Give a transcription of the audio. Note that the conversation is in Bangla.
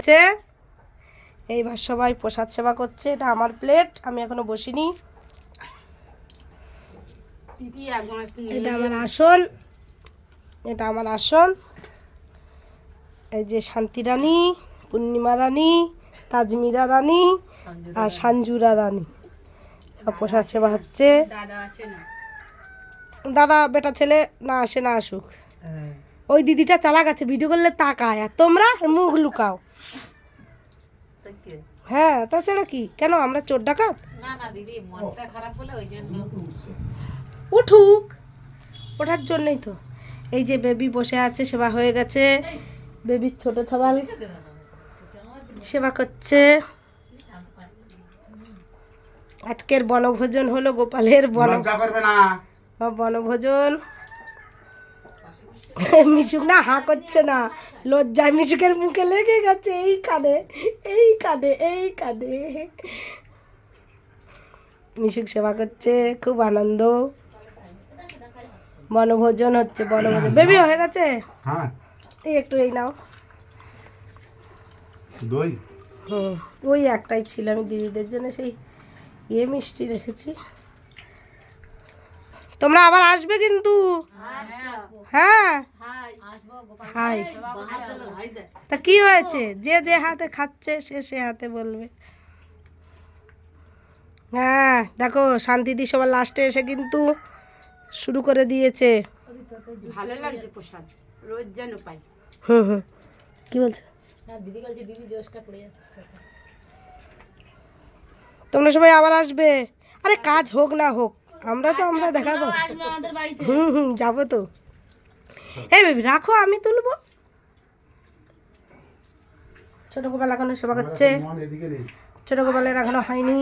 আছে? এইবার সবাই প্রসাদ সেবা করছে এটা আমার প্লেট আমি এখনও বসিনি। এটা আমার আসন এটা আমার আসন। এই যে শান্তি রানী পূর্ণিমা রানী তাজমিরা রানী আর সাঞ্জুরা রানী। প্রসাদ সেবা হচ্ছে। দাদা বেটা ছেলে না আসে না আসুক। ওই দিদিটা চালা গেছে ভিডিও করলে তাকায়। আর তোমরা মুখ লুকাও। হ্যাঁ তাছাড়া কি? কেন আমরা চোর ডাকাত? উঠুক। ওঠার জন্যই তো। এই যে বেবি বসে আছে সেবা হয়ে গেছে। বেবির ছোট ছবাল সেবা করছে। আজকের বনভোজন হলো গোপালের বন বনভোজন। মিশুক না হা করছে না। লজ্জায় মিশুকের মুখে লেগে গেছে এই কানে এই কানে এই কানে। মিশুক সেবা করছে খুব আনন্দ। বনভোজন হচ্ছে বনভোজন। বেবি হয়ে গেছে? হ্যাঁ। এই একটু এই নাও। দই? হুম ওই একটাই ছিল আমি দিদিদের জন্য সেই ইয়ে মিষ্টি রেখেছি। তোমরা আবার আসবে কিন্তু? হ্যাঁ হাই। তা কি হয়েছে? যে যে হাতে খাচ্ছে সে সে হাতে বলবে। হ্যাঁ দেখো শান্তিদি সবার লাস্টে এসে কিন্তু শুরু করে দিয়েছে। ভালো লাগছে প্রসাদ রোজ যেন পাই। হুম হুম। কি বলছো? তোমরা সবাই আবার আসবে। আরে কাজ হোক না হোক আমরা তো আমরা দেখাবো। হুম হুম যাব তো। এই বেবি রাখো আমি তুলবো। ছোট গোপাল এখনও সেবা করছে। ছোট গোপালের এখনও হয়নি।